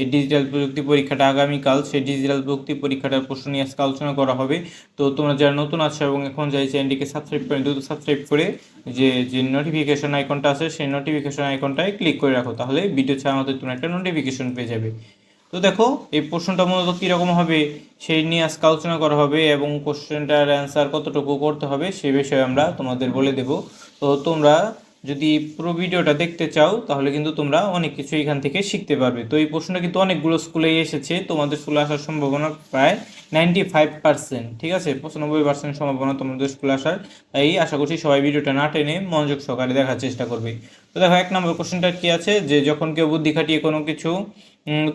এই ডিজিটাল প্রযুক্তি পরীক্ষাটা আগামীকাল সেই ডিজিটাল প্রযুক্তি পরীক্ষাটার প্রশ্ন নিয়ে আজকে আলোচনা করা হবে। তো তোমরা যারা নতুন আছো এবং এখন যাই চ্যানেলটিকে সাবস্ক্রাইব করে দ্রুত সাবস্ক্রাইব করে যে যে নোটিফিকেশন আইকনটা আছে, সেই নোটিফিকেশন আইকনটায় ক্লিক করে রাখো, তাহলে ভিডিও ছাড়া আমাদের তোমরা একটা নোটিফিকেশন পেয়ে যাবে। তো দেখো, এই প্রশ্নটা মূলত কীরকম হবে সেই নিয়ে আজকে আলোচনা করা হবে এবং কোশ্চেনটার অ্যান্সার কতটুকু করতে হবে, সে বিষয়ে আমরা তোমাদের বলে দেব। তো তোমরা যদি পুরো ভিডিওটা দেখতে চাও, তাহলে কিন্তু তোমরা অনেক কিছু এখান থেকে শিখতে পারবে। তো এই প্রশ্নটা কিন্তু অনেকগুলো স্কুলেই এসেছে। তোমাদের স্কুলে আসার সম্ভাবনা প্রায় নাইনটি ফাইভ পার্সেন্ট ঠিক আছে? পঁচানব্বই পার্সেন্ট সম্ভাবনা তোমাদের স্কুলে আসার। তাই আশা করছি সবাই ভিডিওটা না টেনে মনোযোগ সহকারে দেখার চেষ্টা করবে। তো দেখো, এক নম্বর কোশ্চেনটা কি আছে? যে যখন কেউ বুদ্ধি খাটিয়ে কোনো কিছু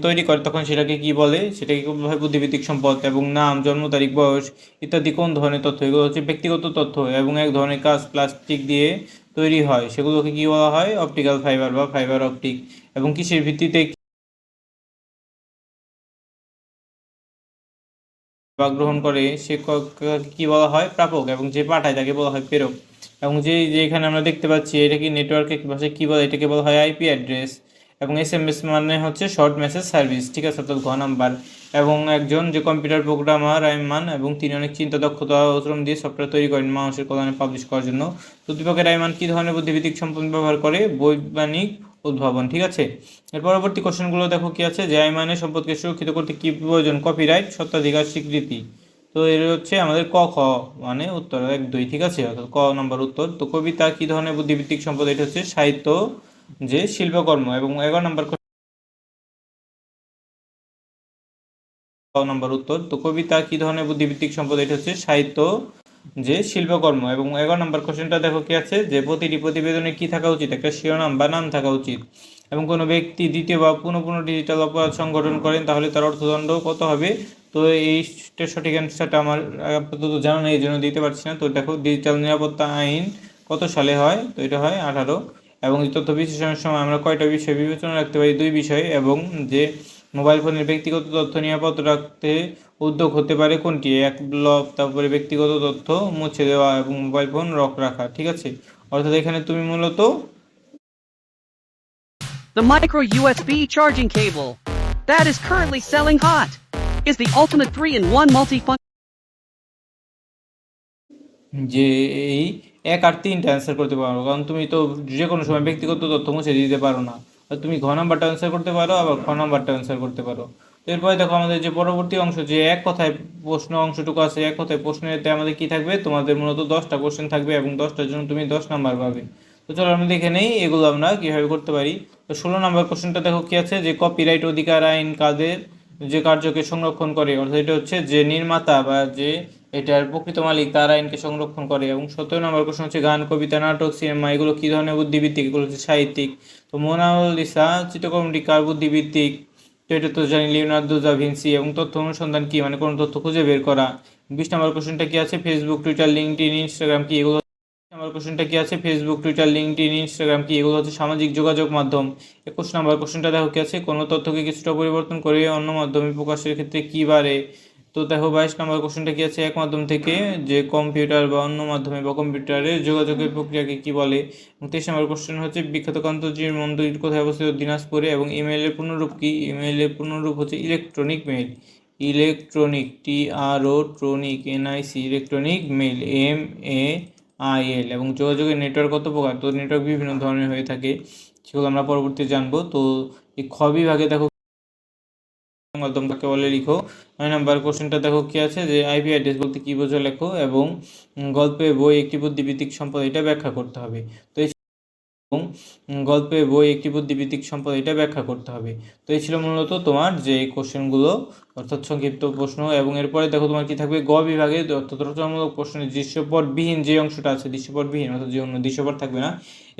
তৈরি করে, তখন সেটাকে কি বলে? সেটাকে কি বুদ্ধিভিত্তিক সম্পদ এবং নাম, জন্ম তারিখ, বয়স ইত্যাদি কোন ধরনের তথ্য? এগুলো হচ্ছে ব্যক্তিগত তথ্য এবং এক ধরনের কাজ প্লাস্টিক দিয়ে তৈরি হয়। সেগুলোকে কি বলা হয়? অপটিক্যাল ফাইবার বা ফাইবার অপটিক এবং কিসের ভিত্তিতে বা গ্রহণ করে, সে ক- বলা হয়? প্রাপক। এবং যে পাঠায় তাকে বলা হয় প্রেরক। এবং যে যেখানে আমরা দেখতে পাচ্ছি, এটা কি নেটওয়ার্কে ভাষায় কি বলে? এটাকে বলা হয় আইপি অ্যাড্রেস এবং এস এম এস মানে হচ্ছে শর্ট মেসেজ সার্ভিস ঠিক আছে? অর্থাৎ ঘ নাম্বার। এবং একজন যে কম্পিউটার প্রোগ্রামার রাইমান এবং তিনি অনেক চিন্তা, দক্ষতা শ্রম দিয়ে সফটওয়্যার তৈরি করেন মানুষের কল্যাণে পাবলিশ করার জন্য। তো দীপকের রাইমান কী ধরনের বুদ্ধিভিত্তিক সম্পদ ব্যবহার করে? বৈজ্ঞানিক উদ্ভাবন, ঠিক আছে? এর পরবর্তী কোশ্চেনগুলো দেখো কি আছে? যে আইমানের সম্পদকে সুরক্ষিত করতে কী প্রয়োজন? কপিরাইট সত্ত্বাধিকার স্বীকৃতি। তো এর হচ্ছে আমাদের ক, খ মানে উত্তর এক, দুই, ঠিক আছে? অর্থাৎ ক নম্বর উত্তর। তো কবিতা কী ধরনের বুদ্ধিভিত্তিক সম্পদ? এটা হচ্ছে সাহিত্য যে শিল্পকর্ম এবং এগারো নম্বর নম্বর উত্তর, তো কবিতা কি ধরনের বুদ্ধিভিত্তিক সম্পদ? এটা হচ্ছে সাহিত্য, যে শিল্পকর্ম এবং এগারো নম্বর কোশ্চেনটা দেখো কি আছে? যে প্রতিটি প্রতিবেদনে কি থাকা উচিত? একটা শিরোনাম বা নাম থাকা উচিত। এবং কোনো ব্যক্তি দ্বিতীয় বা পুনঃ পুনঃ ডিজিটাল অপরাধ সংগঠন করেন, তাহলে তার অর্থদণ্ড কত হবে? তো এইটা সঠিক অ্যান্সারটা আমার আপাতত জানা নেই, এই জন্য দিতে পারছি না। তো দেখো ডিজিটাল নিরাপত্তা আইন কত সালে হয়? তো এটা হয় আঠারো। এবং এই তথ্য বিশ্লেষণের সময় আমরা কয়টা বিষয় বিবেচনা রাখতে পারি? দুই বিষয়, এবং যে মোবাইল ফোনের ব্যক্তিগত তথ্য নিরাপদ রাখতে উদ্যোগ হতে পারে কোনটি? এক ব্লক তারপরে ব্যক্তিগত তথ্য মুছে দেওয়া এবং মোবাইল ফোন রক রাখা, ঠিক আছে? অর্থাৎ এখানে তুমি মূলত The micro USB charging cable that is currently selling hot is the ultimate 3-in-1 multi-function যে এই এক আর তিনটা অ্যান্সার করতে পারো। কারণ তুমি তো যে কোনো সময় ব্যক্তিগত তথ্য মুছে দিতে পারো না। তুমি ঘ নাম্বারটা অ্যান্সার করতে পারো, আবার খ নাম্বারটা অ্যান্সার করতে পারো। এরপরে দেখো আমাদের যে পরবর্তী অংশ, যে এক কথায় প্রশ্ন অংশটুকু আছে, এক কথায় প্রশ্নেতে আমাদের কি থাকবে? তোমাদের মূলত দশটা কোশ্চেন থাকবে এবং দশটার জন্য তুমি দশ নাম্বার পাবে। তো চলো আমরা দেখে নেই এগুলো আমরা কীভাবে করতে পারি। তো ষোলো নাম্বার কোশ্চেনটা দেখো কি আছে? যে কপিরাইট অধিকার, আইন, কাদের যে কার্যকে সংরক্ষণ করে, অর্থাৎ এটা হচ্ছে যে নির্মাতা বা যে এটার প্রকৃত মালিক, তার আইনকে সংরক্ষণ করে। এবং সতেরো নম্বর প্রশ্ন হচ্ছে গান, কবিতা, নাটক, সিনেমা, এগুলো কী ধরনের বুদ্ধিভিত্তিক এগুলো হচ্ছে সাহিত্যিক। তো মোনালিসা চিত্রকর্মটি কার বুদ্ধিভিত্তিক তো এটা তো জানি লিওনার্দো দা ভিনসি এবং তথ্য অনুসন্ধান কী? মানে কোনো তথ্য খুঁজে বের করা। বিশ নম্বর কোশ্চেনটা কি আছে? ফেসবুক, টুইটার লিঙ্কডিন ইনস্টাগ্রাম কি? এগুলো কোশ্চেনটা কি আছে? ফেসবুক টুইটার লিঙ্কডিন ইনস্টাগ্রাম কি? এগুলো হচ্ছে সামাজিক যোগাযোগ মাধ্যম। একুশ নম্বর কোশ্চেনটা দেখো কি আছে? কোনো তথ্যকে কিছুটা পরিবর্তন করে অন্য মাধ্যমে প্রকাশের ক্ষেত্রে কি বাড়ে? তো দেখো বাইশ নম্বর কোশ্চেনটা কি আছে? এক মাধ্যম থেকে যে কম্পিউটার বা অন্য মাধ্যমে বা কম্পিউটারের যোগাযোগের প্রক্রিয়াকে কি বলে? তেইশ নম্বর কোশ্চেন হচ্ছে, বিখ্যাত কান্তজির মন্দির কোথায় অবস্থিত? দিনাজপুরে। এবং ইমেইলের পূর্ণরূপ কি? ইমেইলের পূর্ণরূপ হচ্ছে electronic mail electronic T R O ট্রনিক NIC electronic mail M A I L এবং যোগাযোগের নেটওয়ার্ক কত প্রকার? তো নেটওয়ার্ক বিভিন্ন ধরনের হয়ে থাকে, সেগুলো আমরা পরবর্তীতে জানব। তো এই খ বিভাগে দেখো মাধ্যম কাকে বলে লিখো? নয় নাম্বার কোশ্চেনটা দেখো কি আছে? যে আইপি অ্যাড্রেস বলতে কি বোঝো লেখো? এবং গল্পে বই, একটি বুদ্ধিভিত্তিক সম্পদ, এটা ব্যাখ্যা করতে হবে। তো এই এবং গল্পে বই, একটি বুদ্ধিভিত্তিক সম্পদ, এটা ব্যাখ্যা করতে হবে। তো এই ছিল মূলত তোমার যে কোশ্চেনগুলো অর্থাৎ সংক্ষিপ্ত প্রশ্ন, এবং এরপরে দেখো তোমার কি থাকবে? গ বিভাগে অর্থাৎ রচনামূলক প্রশ্নের দৃশ্যপটবিহীন যে অংশটা আছে, দৃশ্যপটবিহীন, অর্থাৎ যে অন্য দৃশ্যপট থাকবে না,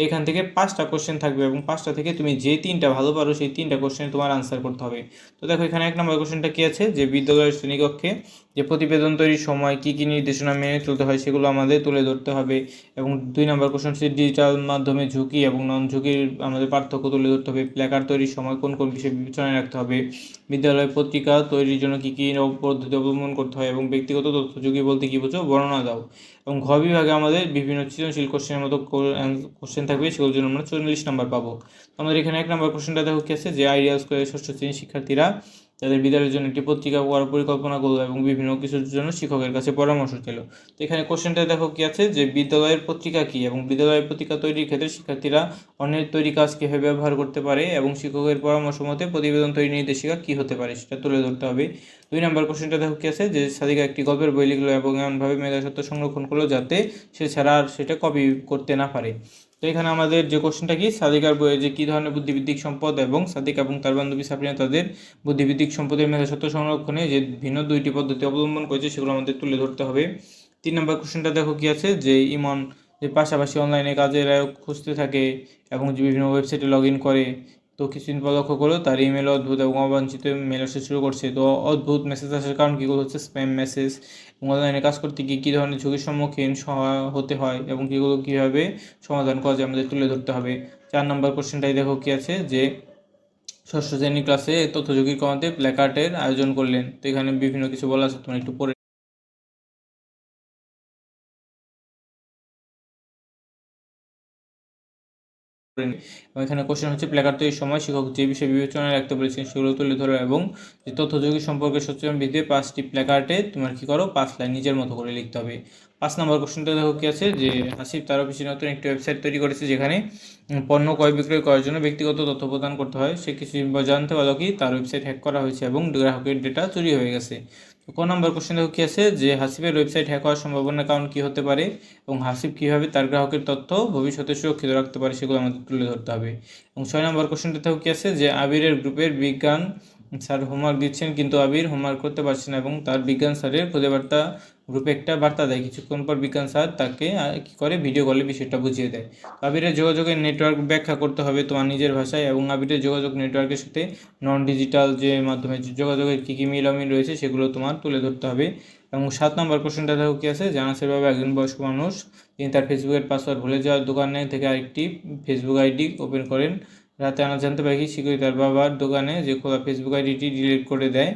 এখান থেকে পাঁচটা কোশ্চেন থাকবে, এবং পাঁচটা থেকে তুমি যে তিনটা ভালো পারো, সেই তিনটা কোশ্চেন তোমার আনসার করতে হবে। তো দেখো এখানে এক নম্বর কোশ্চেনটা কি আছে? যে বিদ্যালয়ের শ্রেণীকক্ষে যে প্রতিবেদন তৈরির সময় কি কি নির্দেশনা মেনে চলতে হয়, সেগুলো আমাদের তুলে ধরতে হবে। এবং দুই নম্বর কোশ্চেন হচ্ছে ডিজিটাল মাধ্যমে ঝুঁকি এবং নন ঝুঁকির আমাদের পার্থক্য তুলে ধরতে হবে। প্ল্যাকার তৈরির সময় কোন কোন বিষয় বিবেচনায় রাখতে হবে? বিদ্যালয় পত্রিকা তৈরির জন্য কী কী পদ্ধতি অবলম্বন করতে হয় এবং ব্যক্তিগত তথ্য ঝুঁকি বলতে কী বোঝো, বর্ণনা দাও। এবং ঘ বিভাগে আমাদের বিভিন্ন সৃজনশীল কোশ্চেনের মতো কোশ্চেন থাকবে, সেগুলোর জন্য আমরা চল্লিশ নাম্বার পাবো। আমাদের এখানে এক নম্বর কোশ্চেনটা দেখো কি আছে, যে আইডিয়াল স্কুলের ষষ্ঠ শ্রেণির শিক্ষার্থীরা তাদের বিদ্যালয়ের জন্য একটি পত্রিকা করার পরিকল্পনা করল এবং বিভিন্ন কিছুর জন্য শিক্ষকের কাছে পরামর্শ চাইলো। তো এখানে কোশ্চেনটা দেখো কি আছে? যে বিদ্যালয়ের পত্রিকা কি? এবং বিদ্যালয়ের পত্রিকা তৈরির ক্ষেত্রে শিক্ষার্থীরা অন্যের তৈরি কাজ কীভাবে ব্যবহার করতে পারে? এবং শিক্ষকের পরামর্শ মতে প্রতিবেদন তৈরি নির্দেশিকা কী হতে পারে? সেটা তুলে ধরতে হবে। দুই নম্বর কোশ্চেনটা দেখো কি আছে? যে সাদিকা একটি গল্পের বই লিখলো এবং এমনভাবে মেধাসত্ব সংরক্ষণ করল যাতে সে ছাড়া আর সেটা কপি করতে না পারে। তো এখানে আমাদের যে কোশ্চেনটা কি? সাদিকার বইয়ে যে কী ধরনের বুদ্ধিবৃত্তিক সম্পদ এবং সাদিক এবং তার বান্ধবী সাফরিনা তাদের বুদ্ধিবৃত্তিক সম্পদের মেধাসত্ব সংরক্ষণে যে ভিন্ন দুইটি পদ্ধতি অবলম্বন করেছে সেগুলো আমাদের তুলে ধরতে হবে। তিন নম্বর কোশ্চেনটা দেখো কি আছে? যে ইমন যে পাশাপাশি অনলাইনে কাজের খুঁজতে থাকে এবং যে বিভিন্ন ওয়েবসাইটে লগ ইন করে তো কিছুদিন পর লক্ষ্য করল, তার ইমেল অদ্ভুত এবং অবাঞ্ছিত মেল আসতে শুরু করছে। তো অদ্ভুত মেসেজ আসার কারণ কীগুলো হচ্ছে স্প্যাম মেসেজ এবং অনলাইনে কাজ করতে গিয়ে কী ধরনের ঝুঁকির সম্মুখীন হতে হয় এবং কীগুলো কীভাবে সমাধান করা যায় আমাদের তুলে ধরতে হবে। চার নম্বর কোশ্চেনটাই দেখো কী আছে, যে ষষ্ঠ শ্রেণি ক্লাসে তথ্য ঝুঁকি কমাতে প্ল্যাকার্টের আয়োজন করলেন। তো এখানে বিভিন্ন কিছু বলা আছে, তোমরা একটু পড়ে এবং এখানে কোশ্চেন হচ্ছে প্ল্যাকার্ড তৈরির সময় শিক্ষক যে বিষয়ে বিবেচনায় রাখতে বলেছেন সেগুলো তুলে ধরো এবং যে তথ্য ঝুঁকি সম্পর্কে সচেতন ভিত্তিতে পাঁচটি প্ল্যাকার্ডে তোমার কি করো? পাঁচ লাইন নিজের মতো করে লিখতে হবে। পাঁচ নম্বর কোশ্চেনটা দেখো কি আছে, যে হাসিব তার অফিসে নতুন একটি ওয়েবসাইট তৈরি করেছে যেখানে পণ্য ক্রয় বিক্রয় করার জন্য ব্যক্তিগত তথ্য প্রদান করতে হয়। সে কিছু জানতে পারল কি, তার ওয়েবসাইট হ্যাক করা হয়েছে এবং গ্রাহকের ডেটা চুরি হয়ে গেছে। ক নম্বর কোশ্চেন দেখো কী আছে? যে হাসিফের ওয়েবসাইট হ্যাক হওয়ার সম্ভাবনার কারণ কী হতে পারে এবং হাসিফ কীভাবে তার গ্রাহকের তথ্য ভবিষ্যতে সুরক্ষিত রাখতে পারে সেগুলো আমাদের তুলে ধরতে হবে। এবং ছয় নম্বর কোশ্চেনটা দেখো কী আছে? যে আবিরের গ্রুপের বিজ্ঞান স্যার হোমওয়ার্ক দিচ্ছেন কিন্তু আবির হোমওয়ার্ক করতে পারছে না এবং তার বিজ্ঞান স্যারের খুদে বার্তা গ্রুপে একটা বার্তা দেয়, কিছুক্ষণ পর বিজ্ঞান স্যার তাকে কি করে? ভিডিও কলে বিষয়টা বুঝিয়ে দেয়। আবিরের যোগাযোগের নেটওয়ার্ক ব্যাখ্যা করতে হবে তোমার নিজের ভাষায় এবং আবিরের যোগাযোগ নেটওয়ার্কের সাথে নন ডিজিটাল যে মাধ্যমে যোগাযোগের কী কী মিল অমিল রয়েছে সেগুলো তোমার তুলে ধরতে হবে। এবং সাত নম্বর কোশ্চেনটা দেখো কি আছে? জানাসের বাবা, একজন বয়স্ক মানুষ, তিনি তার ফেসবুকের পাসওয়ার্ড ভুলে যাওয়ার দোকানে থেকে আরেকটি ফেসবুক আইডি ওপেন করেন। রাতে আনা জানতে পারি শিখই তার বাবার দোকানে যে খোলা ফেসবুক আইডিটি ডিলিট করে দেয়।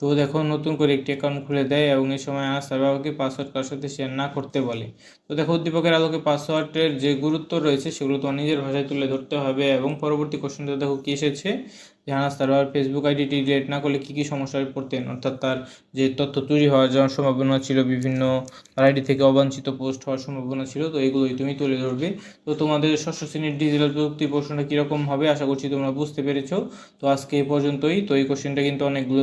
তো দেখো, নতুন করে একটি অ্যাকাউন্ট খুলে দেয় এবং এই সময় আনাস তার বাবাকে পাসওয়ার্ড কার সাথে শেয়ার না করতে বলে। তো দেখো, উদ্দীপকের আলোকে পাসওয়ার্ডের যে গুরুত্ব রয়েছে, সেগুলো তোমার নিজের ভাষায় তুলে ধরতে হবে এবং পরবর্তী কোশ্চেনটা দেখো, কী এসেছে? যে আনাস তার বাবার ফেসবুক আইডিটি ডিলিট না করলে কী কী সমস্যায় পড়তেন? অর্থাৎ তার যে তথ্য চুরি হওয়ার যাওয়ার সম্ভাবনা ছিল, বিভিন্ন আইডি থেকে অবাঞ্ছিত পোস্ট হওয়ার সম্ভাবনা ছিল, তো এগুলোই তুমি তুলে ধরবে। তো তোমাদের ষষ্ঠ শ্রেণির ডিজিটাল প্রযুক্তি প্রশ্নটা কীরকম হবে? আশা করছি তোমরা বুঝতে পেরেছ। তো আজকে এই পর্যন্তই। তো এই কোশ্চেনটা কিন্তু অনেকগুলো